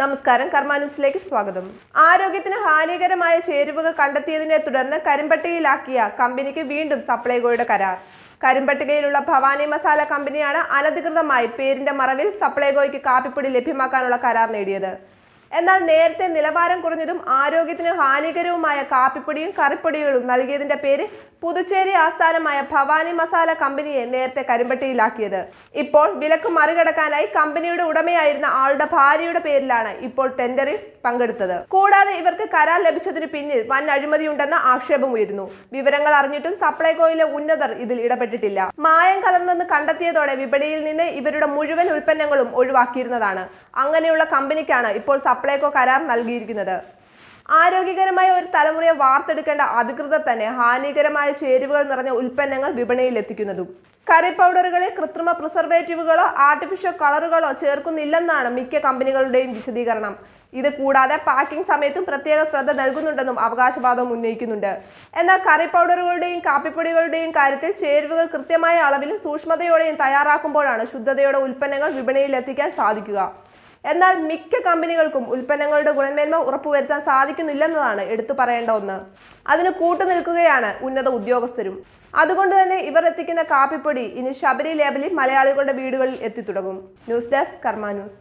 നമസ്കാരം കർമാനുസിലേക്ക് സ്വാഗതം. ആരോഗ്യത്തിന് ഹാനികരമായ ചേരുവകൾ കണ്ടെത്തിയതിനെ തുടർന്ന് കരിമ്പട്ടികയിലാക്കിയ കമ്പനിക്ക് വീണ്ടും സപ്ലൈകോയുടെ കരാർ. കരിമ്പട്ടികയിലുള്ള ഭവാനി മസാല കമ്പനിയാണ് അനധികൃതമായി പേരിന്റെ മറവിൽ സപ്ലൈകോയ്ക്ക് കാപ്പിപ്പൊടി ലഭ്യമാക്കാനുള്ള കരാർ നേടിയത്. എന്നാൽ നേരത്തെ നിലവാരം കുറഞ്ഞതും ആരോഗ്യത്തിന് ഹാനികരവുമായ കാപ്പിപ്പൊടിയും കറിപ്പൊടികളും നൽകിയതിന്റെ പേര് പുതുച്ചേരി ആസ്ഥാനമായ ഭവാനി മസാല കമ്പനിയെ നേരത്തെ കരിമ്പട്ടിയിലാക്കിയത്. ഇപ്പോൾ വിലക്ക് മറികടക്കാനായി കമ്പനിയുടെ ഉടമയായിരുന്ന ആളുടെ ഭാര്യയുടെ പേരിലാണ് ഇപ്പോൾ ടെൻഡറിൽ പങ്കെടുത്തത്. കൂടാതെ ഇവർക്ക് കരാർ ലഭിച്ചതിന് പിന്നിൽ വൻ അഴിമതിയുണ്ടെന്ന ആക്ഷേപമുയരുന്നു വിവരങ്ങൾ അറിഞ്ഞിട്ടും സപ്ലൈകോയിലെ ഉന്നതർ ഇതിൽ ഇടപെട്ടിട്ടില്ല. മായം കലർന്നെന്ന് കണ്ടെത്തിയതോടെ വിപണിയിൽ നിന്ന് ഇവരുടെ മുഴുവൻ ഉൽപ്പന്നങ്ങളും ഒഴിവാക്കിയിരുന്നതാണ്. അങ്ങനെയുള്ള കമ്പനിക്കാണ് ഇപ്പോൾ സപ്ലൈകോ കരാർ നൽകിയിരിക്കുന്നത്. ആരോഗ്യകരമായ ഒരു തലമുറയെ വാർത്തെടുക്കേണ്ട അധികൃതർ തന്നെ ഹാനികരമായ ചേരുവകൾ നിറഞ്ഞ ഉൽപ്പന്നങ്ങൾ വിപണിയിൽ എത്തിക്കുന്നതും. കറി പൗഡറുകളിൽ കൃത്രിമ പ്രിസർവേറ്റീവുകളോ ആർട്ടിഫിഷ്യൽ കളറുകളോ ചേർക്കുന്നില്ലെന്നാണ് മിക്ക കമ്പനികളുടെയും വിശദീകരണം. ഇത് കൂടാതെ പാക്കിംഗ് സമയത്തും പ്രത്യേക ശ്രദ്ധ നൽകുന്നുണ്ടെന്നും അവകാശവാദം ഉന്നയിക്കുന്നുണ്ട്. എന്നാൽ കറി പൗഡറുകളുടെയും കാപ്പിപ്പൊടികളുടെയും കാര്യത്തിൽ ചേരുവകൾ കൃത്യമായ അളവിലും സൂക്ഷ്മതയോടെയും തയ്യാറാക്കുമ്പോഴാണ് ശുദ്ധതയോടെ ഉൽപ്പന്നങ്ങൾ വിപണിയിൽ എത്തിക്കാൻ സാധിക്കുക. എന്നാൽ മിക്ക കമ്പനികൾക്കും ഉൽപ്പന്നങ്ങളുടെ ഗുണമേന്മ ഉറപ്പുവരുത്താൻ സാധിക്കുന്നില്ലെന്നതാണ് എടുത്തു പറയേണ്ട ഒന്ന്. അതിന് കൂട്ടുനിൽക്കുകയാണ് ഉന്നത ഉദ്യോഗസ്ഥരും. അതുകൊണ്ട് തന്നെ ഇവർ എത്തിക്കുന്ന കാപ്പിപ്പൊടി ഇനി ശബരി ലേബലിൽ മലയാളികളുടെ വീടുകളിൽ എത്തിത്തുടങ്ങും. News desk Karma news.